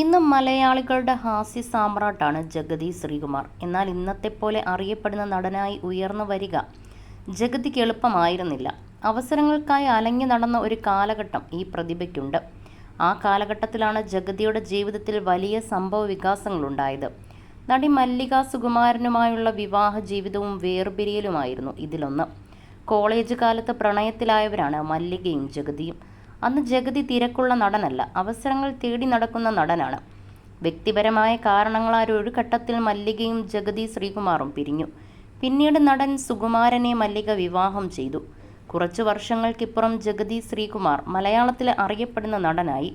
ഇന്ന് മലയാളികളുടെ ഹാസ്യ സാമ്രാട്ടാണ് ജഗതി ശ്രീകുമാർ. എന്നാൽ ഇന്നത്തെ പോലെ അറിയപ്പെടുന്ന നടനായി ഉയർന്നു വരിക ജഗതിക്ക് എളുപ്പമായിരുന്നില്ല. അവസരങ്ങൾക്കായി അലഞ്ഞു നടന്ന ഒരു കാലഘട്ടം ഈ പ്രതിഭയ്ക്കുണ്ട്. ആ കാലഘട്ടത്തിലാണ് ജഗതിയുടെ ജീവിതത്തിൽ വലിയ സംഭവ വികാസങ്ങളുണ്ടായത്. നടി മല്ലിക സുകുമാരനുമായുള്ള വിവാഹ ജീവിതവും വേർപിരിയലുമായിരുന്നു ഇതിലൊന്ന്. കോളേജ് കാലത്ത് പ്രണയത്തിലായവരാണ് മല്ലികയും ജഗതിയും. അന്ന് ജഗതി തിരക്കുള്ള നടനല്ല. അവസരങ്ങൾ തേടി നടക്കുന്ന നടനാണ്. വ്യക്തിപരമായ കാരണങ്ങളാൽ ഒരു ഘട്ടത്തിൽ മല്ലികയും ജഗതി ശ്രീകുമാറും പിരിഞ്ഞു. പിന്നീട് നടൻ സുകുമാരനെ മല്ലിക വിവാഹം ചെയ്തു. കുറച്ചു വർഷങ്ങൾക്കിപ്പുറം ജഗതി ശ്രീകുമാർ മലയാളത്തിലെ അറിയപ്പെടുന്ന നടനായി.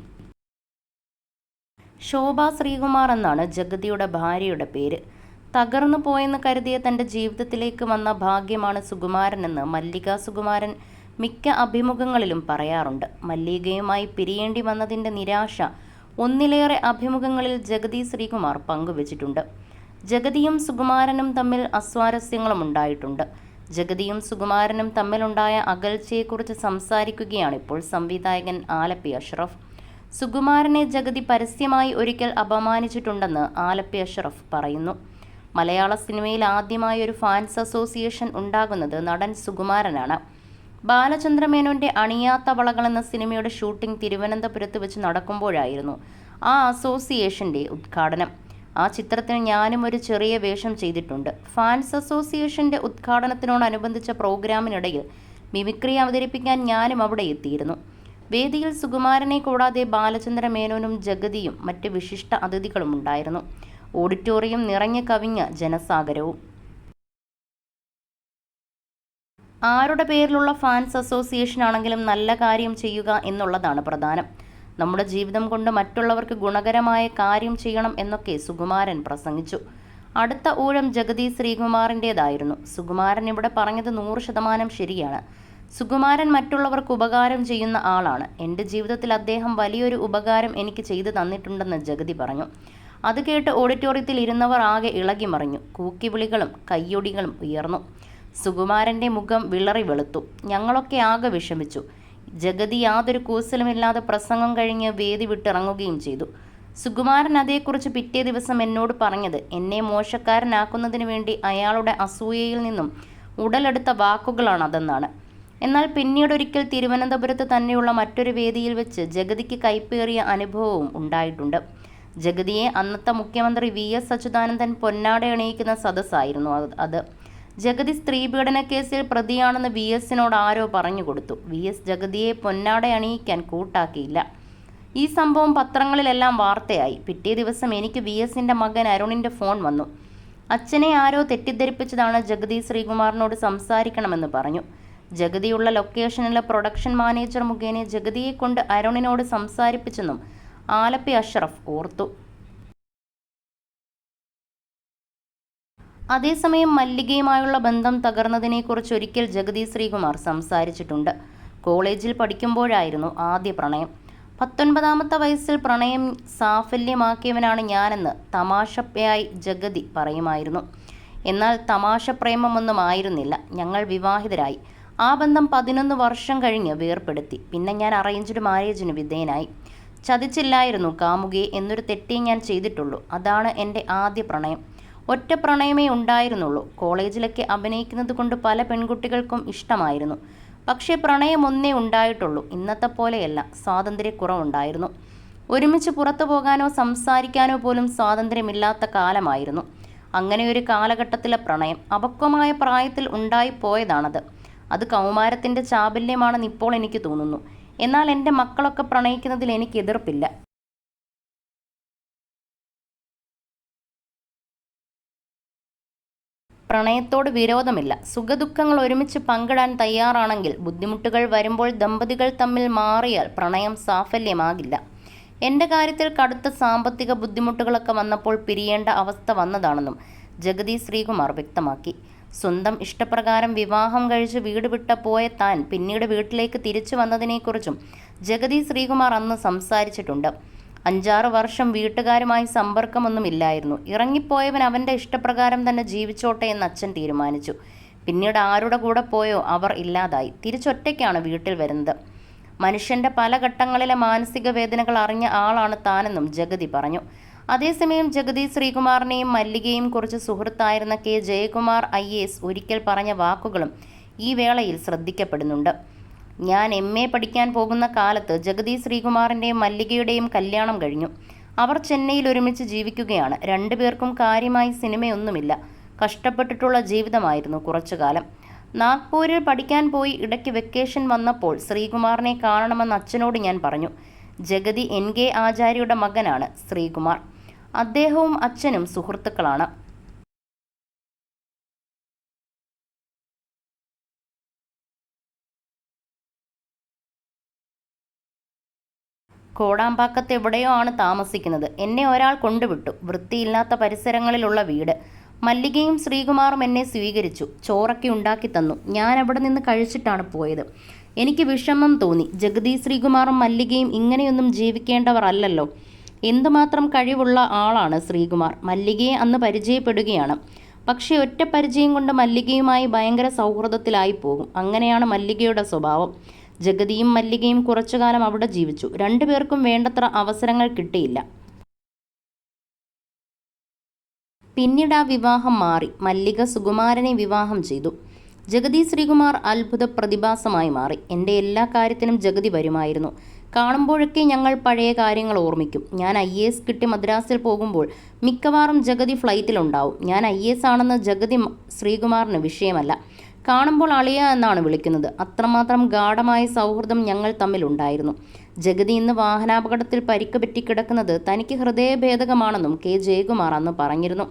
ശോഭ ശ്രീകുമാർ എന്നാണ് ജഗതിയുടെ ഭാര്യയുടെ പേര്. തകർന്നു പോയെന്ന് കരുതിയ തന്റെ ജീവിതത്തിലേക്ക് വന്ന ഭാഗ്യമാണ് സുകുമാരനെന്ന് മല്ലിക സുകുമാരൻ മിക്ക അഭിമുഖങ്ങളിലും പറയാറുണ്ട്. മല്ലികയുമായി പിരിയേണ്ടി വന്നതിന്റെ നിരാശ ഒന്നിലേറെ അഭിമുഖങ്ങളിൽ ജഗതി ശ്രീകുമാർ പങ്കുവച്ചിട്ടുണ്ട്. ജഗതിയും സുകുമാരനും തമ്മിൽ അസ്വാരസ്യങ്ങളും ഉണ്ടായിട്ടുണ്ട്. ജഗതിയും സുകുമാരനും തമ്മിലുണ്ടായ അകൽച്ചയെക്കുറിച്ച് സംസാരിക്കുകയാണിപ്പോൾ സംവിധായകൻ ആലപ്പി അഷ്റഫ്. സുകുമാരനെ ജഗതി പരസ്യമായി ഒരിക്കൽ അപമാനിച്ചിട്ടുണ്ടെന്ന് ആലപ്പി അഷ്റഫ് പറയുന്നു. മലയാള സിനിമയിൽ ആദ്യമായി ഒരു ഫാൻസ് അസോസിയേഷൻ ഉണ്ടാകുന്നത് നടൻ സുകുമാരനാണ്. ബാലചന്ദ്രമേനോന്റെ അണിയാത്ത വളകൾ എന്ന സിനിമയുടെ ഷൂട്ടിംഗ് തിരുവനന്തപുരത്ത് വെച്ച് നടക്കുമ്പോഴായിരുന്നു ആ അസോസിയേഷന്റെ ഉദ്ഘാടനം. ആ ചിത്രത്തിന് ഞാനും ഒരു ചെറിയ വേഷം ചെയ്തിട്ടുണ്ട്. ഫാൻസ് അസോസിയേഷന്റെ ഉദ്ഘാടനത്തിനോടനുബന്ധിച്ച പ്രോഗ്രാമിനിടയിൽ മിമിക്രി അവതരിപ്പിക്കാൻ ഞാനും അവിടെ എത്തിയിരുന്നു. വേദിയിൽ സുകുമാരനെ കൂടാതെ ബാലചന്ദ്ര മേനോനും ജഗതിയും മറ്റ് വിശിഷ്ട അതിഥികളും ഉണ്ടായിരുന്നു ഓഡിറ്റോറിയം നിറഞ്ഞു കവിഞ്ഞ ജനസാഗരവും. ആരുടെ പേരിലുള്ള ഫാൻസ് അസോസിയേഷൻ ആണെങ്കിലും നല്ല കാര്യം ചെയ്യുക എന്നുള്ളതാണ് പ്രധാനം. നമ്മുടെ ജീവിതം കൊണ്ട് മറ്റുള്ളവർക്ക് ഗുണകരമായ കാര്യം ചെയ്യണം എന്നൊക്കെ സുകുമാരൻ പ്രസംഗിച്ചു. അടുത്ത ഊഴം ജഗതി ശ്രീകുമാറിന്റെതായിരുന്നു സുകുമാരൻ ഇവിടെ പറഞ്ഞത് നൂറ് ശതമാനം ശരിയാണ്. സുകുമാരൻ മറ്റുള്ളവർക്ക് ഉപകാരം ചെയ്യുന്ന ആളാണ്. എന്റെ ജീവിതത്തിൽ അദ്ദേഹം വലിയൊരു ഉപകാരം എനിക്ക് ചെയ്തു തന്നിട്ടുണ്ടെന്ന് ജഗതി പറഞ്ഞു. അത് കേട്ട് ഓഡിറ്റോറിയത്തിൽ ഇരുന്നവർ ആകെ ഇളകി മറിഞ്ഞു കൂക്കിവിളികളും കയ്യൊടികളും ഉയർന്നു. സുകുമാരന്റെ മുഖം വിളറി വെളുത്തു. ഞങ്ങളൊക്കെ ആകെ വിഷമിച്ചു. ജഗതി യാതൊരു കൂസലുമില്ലാതെ പ്രസംഗം കഴിഞ്ഞ് വേദി വിട്ടിറങ്ങുകയും ചെയ്തു. സുകുമാരൻ അതേക്കുറിച്ച് പിറ്റേ ദിവസം എന്നോട് പറഞ്ഞത് എന്നെ മോശക്കാരനാക്കുന്നതിന് വേണ്ടി അയാളുടെ അസൂയയിൽ നിന്നും ഉടലെടുത്ത വാക്കുകളാണ് അതെന്നാണ് എന്നാൽ പിന്നീടൊരിക്കൽ തിരുവനന്തപുരത്ത് തന്നെയുള്ള മറ്റൊരു വേദിയിൽ വെച്ച് ജഗതിക്ക് കൈപ്പേറിയ അനുഭവവും ഉണ്ടായിട്ടുണ്ട്. ജഗതിയെ അന്നത്തെ മുഖ്യമന്ത്രി വി എസ് അച്യുതാനന്ദൻ പൊന്നാടയണിയിക്കുന്ന സദസ്സായിരുന്നു അത്. ജഗതി സ്ത്രീപീഡന കേസിൽ പ്രതിയാണെന്ന് വി എസിനോട് ആരോ പറഞ്ഞു കൊടുത്തു. വി എസ് ജഗതിയെ പൊന്നാട അണിയിക്കാൻ കൂട്ടാക്കിയില്ല. ഈ സംഭവം പത്രങ്ങളിലെല്ലാം വാർത്തയായി. പിറ്റേ ദിവസം എനിക്ക് വി എസിന്റെ മകൻ അരുണിന്റെ ഫോൺ വന്നു. അച്ഛനെ ആരോ തെറ്റിദ്ധരിപ്പിച്ചതാണ് ജഗതി ശ്രീകുമാറിനോട് സംസാരിക്കണമെന്ന് പറഞ്ഞു. ജഗതിയുള്ള ലൊക്കേഷനിലെ പ്രൊഡക്ഷൻ മാനേജർ മുഖേന ജഗതിയെ കൊണ്ട് അരുണിനോട് സംസാരിപ്പിച്ചെന്നും ആലപ്പി അഷ്റഫ് ഓർത്തു. അതേസമയം മല്ലികയുമായുള്ള ബന്ധം തകർന്നതിനെക്കുറിച്ച് ഒരിക്കൽ ജഗതി ശ്രീകുമാർ സംസാരിച്ചിട്ടുണ്ട്. കോളേജിൽ പഠിക്കുമ്പോഴായിരുന്നു ആദ്യ പ്രണയം. പത്തൊൻപതാമത്തെ വയസ്സിൽ പ്രണയം സാഫല്യമാക്കിയവനാണ് ഞാനെന്ന് തമാശപ്പയായി ജഗതി പറയുമായിരുന്നു. എന്നാൽ തമാശ പ്രേമമൊന്നും ആയിരുന്നില്ല. ഞങ്ങൾ വിവാഹിതരായി. ആ ബന്ധം പതിനൊന്ന് വർഷം കഴിഞ്ഞ് വേർപ്പെടുത്തി. പിന്നെ ഞാൻ അറേഞ്ച്ഡ് മാരേജിന് വിധേയനായി. ചതിച്ചില്ലായിരുന്നു കാമുകയെ എന്നൊരു തെറ്റേ ഞാൻ ചെയ്തിട്ടുള്ളൂ. അതാണ് എന്റെ ആദ്യ പ്രണയം. ഒറ്റ പ്രണയമേ ഉണ്ടായിരുന്നുള്ളൂ. കോളേജിലൊക്കെ അഭിനയിക്കുന്നത് കൊണ്ട് പല പെൺകുട്ടികൾക്കും ഇഷ്ടമായിരുന്നു. പക്ഷേ പ്രണയം ഒന്നേ ഉണ്ടായിട്ടുള്ളൂ. ഇന്നത്തെ പോലെയല്ല. സ്വാതന്ത്ര്യക്കുറവുണ്ടായിരുന്നു. ഒരുമിച്ച് പുറത്തു പോകാനോ സംസാരിക്കാനോ പോലും സ്വാതന്ത്ര്യമില്ലാത്ത കാലമായിരുന്നു. അങ്ങനെ ഒരു കാലഘട്ടത്തിലെ പ്രണയം അപക്വമായ പ്രായത്തിൽ ഉണ്ടായിപ്പോയതാണത്. അത് കൗമാരത്തിന്റെ ചാബല്യമാണെന്ന് ഇപ്പോൾ എനിക്ക് തോന്നുന്നു. എന്നാൽ എന്റെ മക്കളൊക്കെ പ്രണയിക്കുന്നതിൽ എനിക്ക് എതിർപ്പില്ല. പ്രണയത്തോട് വിരോധമില്ല. സുഖദുഃഖങ്ങൾ ഒരുമിച്ച് പങ്കിടാൻ തയ്യാറാണെങ്കിൽ ബുദ്ധിമുട്ടുകൾ വരുമ്പോൾ ദമ്പതികൾ തമ്മിൽ മാറിയാൽ പ്രണയം സാഫല്യമാകില്ല. എന്റെ കാര്യത്തിൽ കടുത്ത സാമ്പത്തിക ബുദ്ധിമുട്ടുകളൊക്കെ വന്നപ്പോൾ പിരിയേണ്ട അവസ്ഥ വന്നതാണെന്നും ജഗതി ശ്രീകുമാർ വ്യക്തമാക്കി. സ്വന്തം ഇഷ്ടപ്രകാരം വിവാഹം കഴിച്ച് വീട് വിട്ട പോയ താൻ പിന്നീട് വീട്ടിലേക്ക് തിരിച്ചു വന്നതിനെക്കുറിച്ചും ജഗതി ശ്രീകുമാർ അന്ന് സംസാരിച്ചിട്ടുണ്ട്. അഞ്ചാറ് വർഷം വീട്ടുകാരുമായി സമ്പർക്കമൊന്നുമില്ലായിരുന്നു. ഇറങ്ങിപ്പോയവൻ അവന്റെ ഇഷ്ടപ്രകാരം തന്നെ ജീവിച്ചോട്ടെ എന്ന് അച്ഛൻ തീരുമാനിച്ചു. പിന്നീട് ആരുടെ കൂടെ പോയോ അവർ ഇല്ലാതായി. തിരിച്ചൊറ്റയ്ക്കാണ് വീട്ടിൽ വരുന്നത്. മനുഷ്യന്റെ പല ഘട്ടങ്ങളിലെ മാനസിക വേദനകൾ അറിഞ്ഞ ആളാണ് താനെന്നും ജഗതി പറഞ്ഞു. അതേസമയം ജഗതി ശ്രീകുമാറിനെയും മല്ലികയും കുറിച്ച് സുഹൃത്തായിരുന്ന കെ. ജയകുമാർ ഐ. ഒരിക്കൽ പറഞ്ഞ വാക്കുകളും ഈ വേളയിൽ ശ്രദ്ധിക്കപ്പെടുന്നുണ്ട്. ഞാൻ എം എ പഠിക്കാൻ പോകുന്ന കാലത്ത് ജഗതി ശ്രീകുമാറിന്റെയും മല്ലികയുടെയും കല്യാണം കഴിഞ്ഞു. അവർ ചെന്നൈയിൽ ഒരുമിച്ച് ജീവിക്കുകയാണ്. രണ്ടുപേർക്കും കാര്യമായി സിനിമയൊന്നുമില്ല. കഷ്ടപ്പെട്ടിട്ടുള്ള ജീവിതമായിരുന്നു കുറച്ചു കാലം നാഗ്പൂരിൽ പഠിക്കാൻ പോയി ഇടയ്ക്ക് വെക്കേഷൻ വന്നപ്പോൾ ശ്രീകുമാറിനെ കാണണമെന്ന് അച്ഛനോട് ഞാൻ പറഞ്ഞു. ജഗതി എൻ കെ ആചാര്യയുടെ മകനാണ് ശ്രീകുമാർ. അദ്ദേഹവും അച്ഛനും സുഹൃത്തുക്കളാണ്. കോടാമ്പാക്കത്ത് എവിടെയോ ആണ് താമസിക്കുന്നത്. എന്നെ ഒരാൾ കൊണ്ടുവിട്ടു. വൃത്തിയില്ലാത്ത പരിസരങ്ങളിലുള്ള വീട്. മല്ലികയും ശ്രീകുമാറും എന്നെ സ്വീകരിച്ചു. ചോറൊക്കെ ഉണ്ടാക്കി തന്നു. ഞാൻ അവിടെ നിന്ന് കഴിച്ചിട്ടാണ് പോയത്. എനിക്ക് വിഷമം തോന്നി. ജഗതി ശ്രീകുമാറും മല്ലികയും ഇങ്ങനെയൊന്നും ജീവിക്കേണ്ടവർ അല്ലല്ലോ. എന്തുമാത്രം കഴിവുള്ള ആളാണ് ശ്രീകുമാർ. മല്ലികയെ അന്ന് പരിചയപ്പെടുകയാണ്. പക്ഷേ ഒറ്റ പരിചയം കൊണ്ട് മല്ലികയുമായി ഭയങ്കര സൗഹൃദത്തിലായി പോകും. അങ്ങനെയാണ് മല്ലികയുടെ സ്വഭാവം. ജഗതിയും മല്ലികയും കുറച്ചുകാലം അവിടെ ജീവിച്ചു. രണ്ടുപേർക്കും വേണ്ടത്ര അവസരങ്ങൾ കിട്ടിയില്ല. പിന്നീട് ആ വിവാഹം മാറി. മല്ലിക സുകുമാരനെ വിവാഹം ചെയ്തു. ജഗതി ശ്രീകുമാർ അത്ഭുത പ്രതിഭാസമായി മാറി. എന്റെ എല്ലാ കാര്യത്തിനും ജഗതി വരുമായിരുന്നു. കാണുമ്പോഴൊക്കെ ഞങ്ങൾ പഴയ കാര്യങ്ങൾ ഓർമ്മിക്കും. ഞാൻ ഐ എസ് കിട്ടി മദ്രാസിൽ പോകുമ്പോൾ മിക്കവാറും ജഗതി ഫ്ലൈറ്റിലുണ്ടാവും ഞാൻ ഐ എസ് ആണെന്ന് ജഗതി ശ്രീകുമാറിന് വിഷയമല്ല. കാണുമ്പോൾ അളിയ എന്നാണ് വിളിക്കുന്നത്. അത്രമാത്രം ഗാഠമായ സൗഹൃദം ഞങ്ങൾ തമ്മിലുണ്ടായിരുന്നു ജഗതി ഇന്ന് വാഹനാപകടത്തിൽ പരിക്ക് പറ്റി കിടക്കുന്നത് തനിക്ക് ഹൃദയഭേദകമാണെന്നും കെ. ജയകുമാർ അന്ന് പറഞ്ഞിരുന്നു.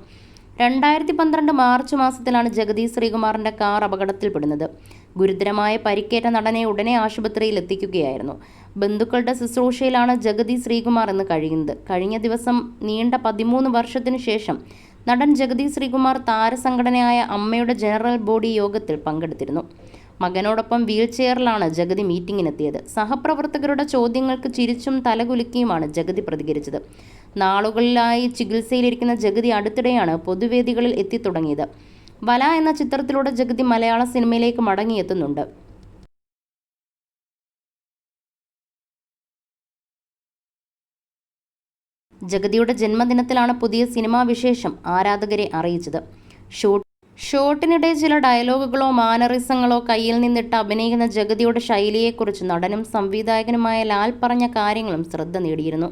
രണ്ടായിരത്തി പന്ത്രണ്ട് മാർച്ച് മാസത്തിലാണ് ജഗതി ശ്രീകുമാറിന്റെ കാർ അപകടത്തിൽപ്പെടുന്നത് ഗുരുതരമായ പരിക്കേറ്റ നടനെ ഉടനെ ആശുപത്രിയിൽ എത്തിക്കുകയായിരുന്നു. ബന്ധുക്കളുടെ ശുശ്രൂഷയിലാണ് ജഗതി ശ്രീകുമാർ എന്ന് കഴിയുന്നത്. കഴിഞ്ഞ ദിവസം നീണ്ട പതിമൂന്ന് വർഷത്തിനു ശേഷം നടൻ ജഗതി ശ്രീകുമാർ താരസംഘടനയായ അമ്മയുടെ ജനറൽ ബോഡി യോഗത്തിൽ പങ്കെടുത്തിരുന്നു. മകനോടൊപ്പം വീൽ ചെയറിലാണ് ജഗതി മീറ്റിംഗിനെത്തിയത് സഹപ്രവർത്തകരുടെ ചോദ്യങ്ങൾക്ക് ചിരിച്ചും തലകുലുക്കിയുമാണ് ജഗതി പ്രതികരിച്ചത്. നാളുകളിലായി ചികിത്സയിലിരിക്കുന്ന ജഗതി അടുത്തിടെയാണ് പൊതുവേദികളിൽ എത്തിത്തുടങ്ങിയത്. വല എന്ന ചിത്രത്തിലൂടെ ജഗതി മലയാള സിനിമയിലേക്ക് മടങ്ങിയെത്തുന്നുണ്ട്. ജഗതിയുടെ ജന്മദിനത്തിലാണ് പുതിയ സിനിമാ വിശേഷം ആരാധകരെ അറിയിച്ചത്. ഷൂട്ട് ഷോട്ടിനിടെ ചില ഡയലോഗുകളോ മാനറിസങ്ങളോ കയ്യിൽ നിന്നിട്ട് അഭിനയിക്കുന്ന ജഗതിയുടെ ശൈലിയെക്കുറിച്ച് നടനും സംവിധായകനുമായ ലാൽ പറഞ്ഞ കാര്യങ്ങളും ശ്രദ്ധ നേടിയിരുന്നു.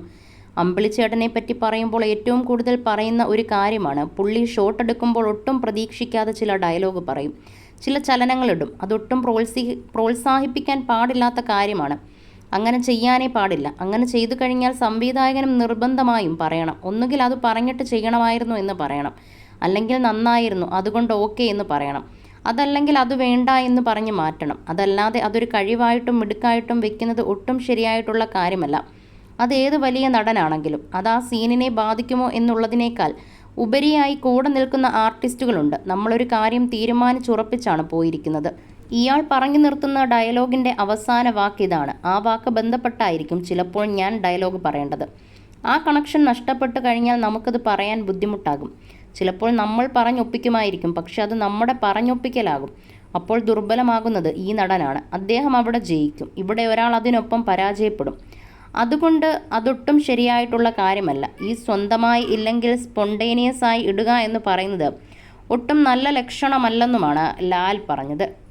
അമ്പിളിച്ചേട്ടനെ പറ്റി പറയുമ്പോൾ ഏറ്റവും കൂടുതൽ പറയുന്ന ഒരു കാര്യമാണ് പുള്ളി ഷോട്ട് എടുക്കുമ്പോൾ ഒട്ടും പ്രതീക്ഷിക്കാതെ ചില ഡയലോഗ് പറയും. ചില ചലനങ്ങളിടും അതൊട്ടും പ്രോത്സാഹി പ്രോത്സാഹിപ്പിക്കാൻ പാടില്ലാത്ത കാര്യമാണ്. അങ്ങനെ ചെയ്യാനേ പാടില്ല. അങ്ങനെ ചെയ്തു കഴിഞ്ഞാൽ സംവിധായകനും നിർബന്ധമായും പറയണം. ഒന്നുകിൽ അത് പറഞ്ഞിട്ട് ചെയ്യണമായിരുന്നു എന്ന് പറയണം. അല്ലെങ്കിൽ നന്നായിരുന്നു അതുകൊണ്ട് ഓക്കെ എന്ന് പറയണം. അതല്ലെങ്കിൽ അത് വേണ്ട എന്ന് പറഞ്ഞ് മാറ്റണം. അതല്ലാതെ അതൊരു കഴിവായിട്ടും മിടുക്കായിട്ടും വെക്കുന്നത് ഒട്ടും ശരിയായിട്ടുള്ള കാര്യമല്ല. അത് ഏത് വലിയ നടനാണെങ്കിലും അത് ആ സീനിനെ ബാധിക്കുമോ എന്നുള്ളതിനേക്കാൾ ഉപരിയായി കൂടെ നിൽക്കുന്ന ആർട്ടിസ്റ്റുകളുണ്ട്. നമ്മളൊരു കാര്യം തീരുമാനിച്ചുറപ്പിച്ചാണ് പോയിരിക്കുന്നത്. ഇയാൾ പറഞ്ഞു നിർത്തുന്ന ഡയലോഗിന്റെ അവസാന വാക്ക് ഇതാണ് ആ വാക്ക് ബന്ധപ്പെട്ടായിരിക്കും ചിലപ്പോൾ ഞാൻ ഡയലോഗ് പറയേണ്ടത്. ആ കണക്ഷൻ നഷ്ടപ്പെട്ടു കഴിഞ്ഞാൽ നമുക്കത് പറയാൻ ബുദ്ധിമുട്ടാകും. ചിലപ്പോൾ നമ്മൾ പറഞ്ഞൊപ്പിക്കുമായിരിക്കും പക്ഷെ അത് നമ്മുടെ പറഞ്ഞൊപ്പിക്കലാകും. അപ്പോൾ ദുർബലമാകുന്നത് ഈ നടനാണ്. അദ്ദേഹം അവിടെ ജയിക്കും. ഇവിടെ ഒരാൾ അതിനൊപ്പം പരാജയപ്പെടും. അതുകൊണ്ട് അതൊട്ടും ശരിയായിട്ടുള്ള കാര്യമല്ല. ഈ സ്വന്തമായി ഇല്ലെങ്കിൽ സ്പോണ്ടേനിയസ് ആയി ഇടുക എന്ന് പറയുന്നത് ഒട്ടും നല്ല ലക്ഷണമല്ലെന്നുമാണ് ലാൽ പറഞ്ഞത്.